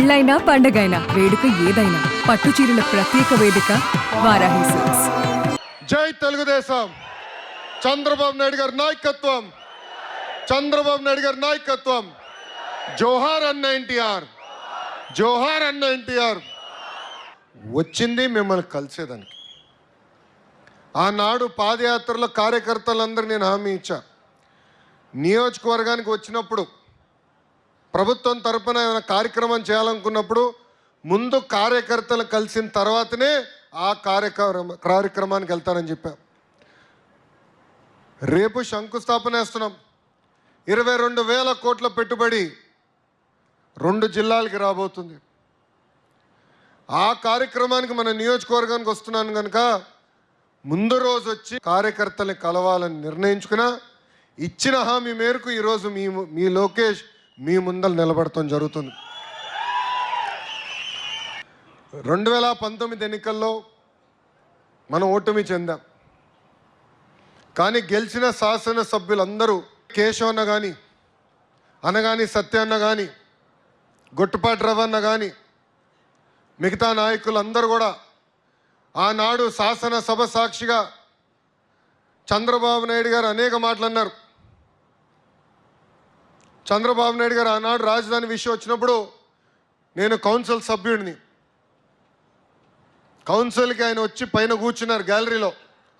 పెళ్ళైనా పండగైనా వేడుక ఏదైనా పట్టు చీరల ప్రత్యేక వేదిక వారాహి సిల్క్స్. జై తెలుగుదేశం. చంద్రబాబు నాయుడు గారి నాయకత్వం. చంద్రబాబు నాయుడు గారి నాయకత్వం. జోహార్ అన్న ఎన్టీఆర్. జోహార్ అన్న ఎన్టీఆర్. వచ్చింది మిమ్మల్ని కలిసేదానికి. ఆనాడు పాదయాత్రలో కార్యకర్తలందరూ నేను హామీ ఇచ్చా. నియోజకవర్గానికి వచ్చినప్పుడు ప్రభుత్వం తరపున ఏమైనా కార్యక్రమం చేయాలనుకున్నప్పుడు ముందు కార్యకర్తలు కలిసిన తర్వాతనే ఆ కార్యక్రమ కార్యక్రమానికి వెళ్తానని చెప్పాం. రేపు శంకుస్థాపన వేస్తున్నాం. ఇరవై రెండు వేల కోట్ల పెట్టుబడి రెండు జిల్లాలకి రాబోతుంది. ఆ కార్యక్రమానికి మన నియోజకవర్గానికి వస్తున్నాను కనుక ముందు రోజు వచ్చి కార్యకర్తల్ని కలవాలని నిర్ణయించుకున్నా ఇచ్చిన హామీ మేరకు ఈరోజు మీ మీ లోకేష్ మీ ముందర నిలబడటం జరుగుతుంది. రెండు వేల పంతొమ్మిది ఎన్నికల్లో మనం ఓటమి చెందాం. కానీ గెలిచిన శాసనసభ్యులందరూ కేశవన్న కానీ అనగాని సత్య అన్న కానీ గొట్టుపాటి రవన్న కానీ మిగతా నాయకులందరూ కూడా ఆనాడు శాసనసభ సాక్షిగా చంద్రబాబు నాయుడు గారు అనేక మాటలు అన్నారు. చంద్రబాబు నాయుడు గారు ఆనాడు రాజధాని విషయం వచ్చినప్పుడు నేను కౌన్సిల్ సభ్యుడిని. కౌన్సిల్కి ఆయన వచ్చి పైన కూర్చున్నారు గ్యాలరీలో.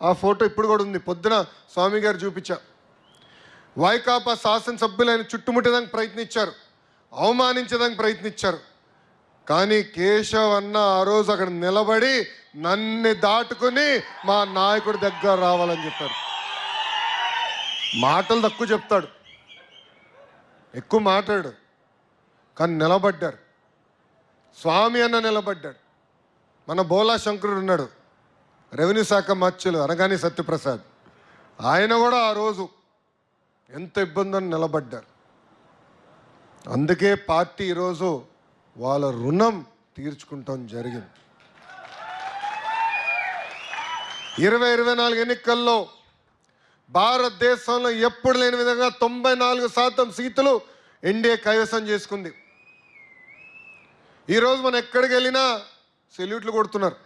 ఆ ఫోటో ఇప్పుడు కూడా ఉంది. పొద్దున స్వామి గారు చూపించా. వైకాపా శాసనసభ్యులు ఆయన చుట్టుముట్టేదానికి ప్రయత్నించారు. అవమానించడానికి ప్రయత్నించారు. కానీ కేశవ్ అన్న ఆ రోజు అక్కడ నిలబడి నన్ను దాటుకుని మా నాయకుడి దగ్గర రావాలని చెప్పారు. మాటలు తక్కువ చెప్తాడు. ఎక్కువ మాట్లాడు కానీ నిలబడ్డారు. స్వామి అన్న నిలబడ్డాడు. మన బోలా శంకరుడు ఉన్నాడు. రెవెన్యూ శాఖ మత్స్యులు అనగాని సత్యప్రసాద్. ఆయన కూడా ఆ రోజు ఎంత ఇబ్బందని నిలబడ్డారు. అందుకే పార్టీ ఈరోజు వాళ్ళ రుణం తీర్చుకుంటాం జరిగింది. ఇరవై ఇరవై నాలుగు ఎన్నికల్లో భారతదేశంలో ఎప్పుడు లేని విధంగా తొంభై నాలుగు శాతం సీట్లు ఎన్డీఏ కైవసం చేసుకుంది. ఈరోజు మనం ఎక్కడికి వెళ్ళినా సెల్యూట్లు కొడుతున్నారు.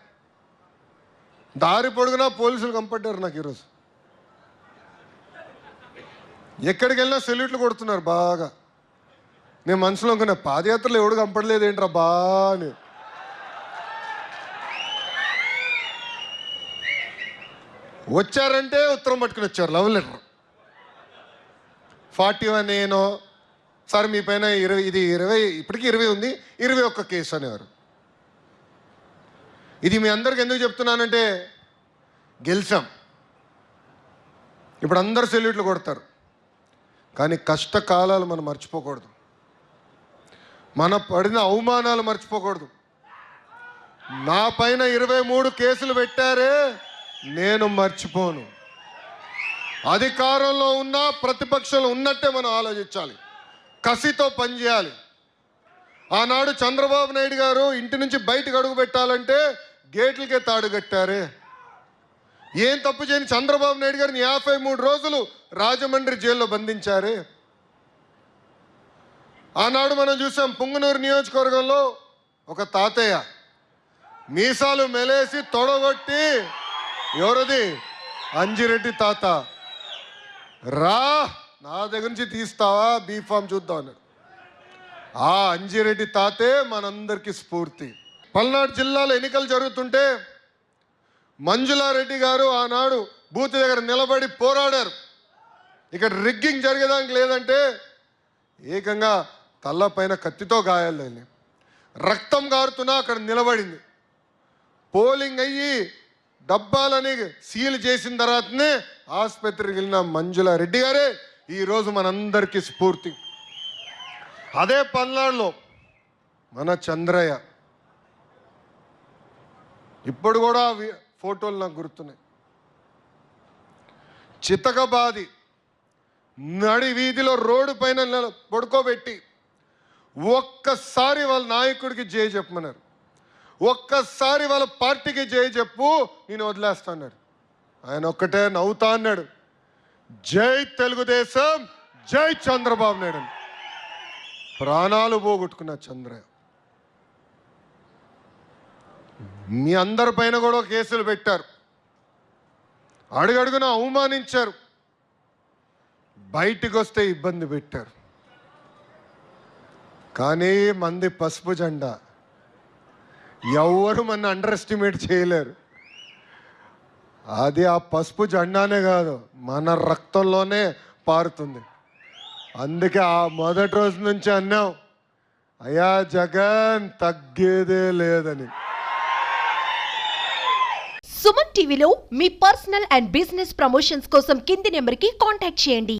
దారి పొడుగునా పోలీసులు కంపట్టారు నాకు ఈరోజు. ఎక్కడికి వెళ్ళినా సెల్యూట్లు కొడుతున్నారు బాగా. నేను మనసులో అనుకున్నా పాదయాత్రలు ఎవడు కంపడలేదు ఏంట్రా బా అని. వచ్చారంటే ఉత్తరం పట్టుకుని వచ్చారు లవ్ లెటర్. ఫార్టీ వన్ ఏనో సార్ మీ పైన ఇరవై ఇది ఇరవై ఇప్పటికీ ఇరవై ఉంది ఇరవై ఒక్క కేసు అనేవారు. ఇది మీ అందరికి ఎందుకు చెప్తున్నానంటే గెలిచాం. ఇప్పుడు అందరు సెల్యూట్లు కొడతారు. కానీ కష్టకాలాలు మనం మర్చిపోకూడదు. మన పడిన అవమానాలు మర్చిపోకూడదు. నా పైన ఇరవై మూడు కేసులు పెట్టారే నేను మర్చిపోను. అధికారంలో ఉన్న ప్రతిపక్షంలో ఉన్నట్టే మనం ఆలోచించాలి. కసితో పనిచేయాలి. ఆనాడు చంద్రబాబు నాయుడు గారు ఇంటి నుంచి బయటకు అడుగు పెట్టాలంటే గేట్లకే తాడు కట్టారే. ఏం తప్పు చేయని చంద్రబాబు నాయుడు గారిని యాభై మూడు రోజులు రాజమండ్రి జైల్లో బంధించారే. ఆనాడు మనం చూసాం పుంగనూరు నియోజకవర్గంలో ఒక తాతయ్య. మీసాలు మెలేసి తొడగొట్టి ఎవరది? అంజిరెడ్డి తాత. రా నా దగ్గర నుంచి తీస్తావా? బీఫామ్ చూద్దాం అన్నాడు. ఆ అంజిరెడ్డి తాతే మనందరికీ స్ఫూర్తి. పల్నాడు జిల్లాలో ఎన్నికలు జరుగుతుంటే మంజులారెడ్డి గారు ఆనాడు బూత్ దగ్గర నిలబడి పోరాడారు. ఇక్కడ రిగ్గింగ్ జరిగేదానికి లేదంటే ఏకంగా తల్ల పైన కత్తితో గాయాలు రక్తం గారుతున్నా అక్కడ నిలబడింది. పోలింగ్ అయ్యి డబ్బాలని సీల్ చేసిన తర్వాతనే ఆసుపత్రికి వెళ్ళిన మంజుల రెడ్డి గారే ఈరోజు మనందరికీ స్ఫూర్తి. అదే పల్నాడులో మన చంద్రయ్య. ఇప్పుడు కూడా ఫోటోలు నాకు గుర్తున్నాయి. చితకబాది నడి వీధిలో రోడ్డు పైన పడుకోబెట్టి ఒక్కసారి వాళ్ళ నాయకుడికి జయ చెప్పమన్నారు. ఒక్కసారి వాళ్ళ పార్టీకి జై చెప్పు నేను వదిలేస్తాన్నాడు ఆయన ఒక్కటే నవ్వుతా అన్నాడు. జై తెలుగుదేశం జై చంద్రబాబు నాయుడు ప్రాణాలు పోగొట్టుకున్న చంద్రయ్య. మీ అందరి పైన కూడా కేసులు పెట్టారు. అడుగడుగున అవమానించారు. బయటికి వస్తే ఇబ్బంది పెట్టారు. కానీ మంది పసుపు జెండా ఎవరు మన అండర్ ఎస్టిమేట్ చేయలేరు. అది ఆ పసుపు జెండానే కాదు మన రక్తంలోనే పారుతుంది. అందుకే ఆ మొదటి రోజు నుంచి అన్నాం అయ్యా జగన్ తగ్గేదే లేదని. సుమన్ టీవీలో మీ పర్సనల్ అండ్ బిజినెస్ ప్రమోషన్స్ కోసం కింది నెంబర్కి కాంటాక్ట్ చేయండి.